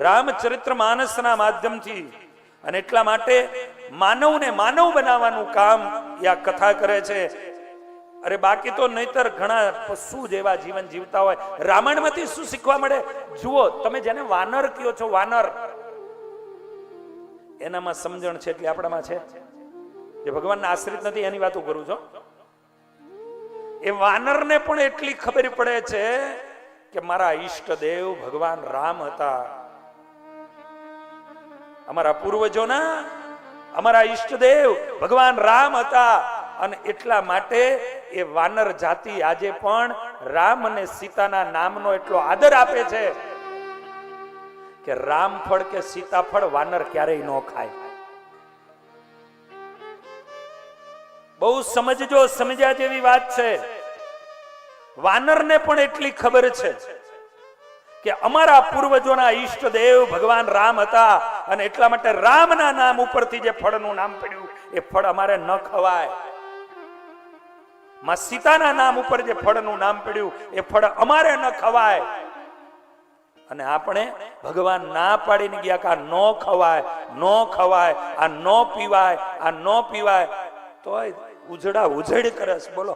રામચરિત્ર માનસના માધ્યમથી અને એટલા માટે માનવને માનવ બનાવવાનું કામ આ કથા કરે છે. અરે બાકી તો નહીતર ઘણા પશુ જેવા જીવન જીવતા હોય. રામાયણમાંથી શું શીખવા મળે? જુઓ, તમે જેને વાનર કયો છો, વાનર. એનામાં સમજણ છે એટલે આપણામાં છે. જે ભગવાનના આશ્રિત નથી, એની વાતો કરું છું. એ વાનરને પણ એટલી ખબર પડે છે કે મારા ઈષ્ટદેવ ભગવાન રામ હતા. અમારા પૂર્વજોના, અમારા ઈષ્ટદેવ, ભગવાન રામ હતા. અને એટલા માટે એ વાનર જાતિ આજે પણ રામ અને સીતાના નામનો એટલો આદર આપે છે કે રામફળ કે સીતાફળ વાનર ક્યારેય ન ખાય. બહુ સમજજો, સમજ્યા જેવી વાત છે. વાનરને પણ એટલી ખબર છે. કે અમારા પૂર્વજોના ઈષ્ટદેવ ભગવાન રામ હતા અને એટલા માટે રામના નામ ઉપરથી જે ફળનું નામ પડ્યું, એ ફળ અમારે ન ખવાય. માં સીતાના નામ ઉપર જે ફળનું નામ પડ્યું, એ ફળ અમારે ન ખવાય. અને આપણે ભગવાન ના પાડીને ગયા કે આ ન ખવાય ન ખવાય, આ ન પીવાય, આ ન પીવાય, તોય ઉજડા ઉજડી કરે બોલો.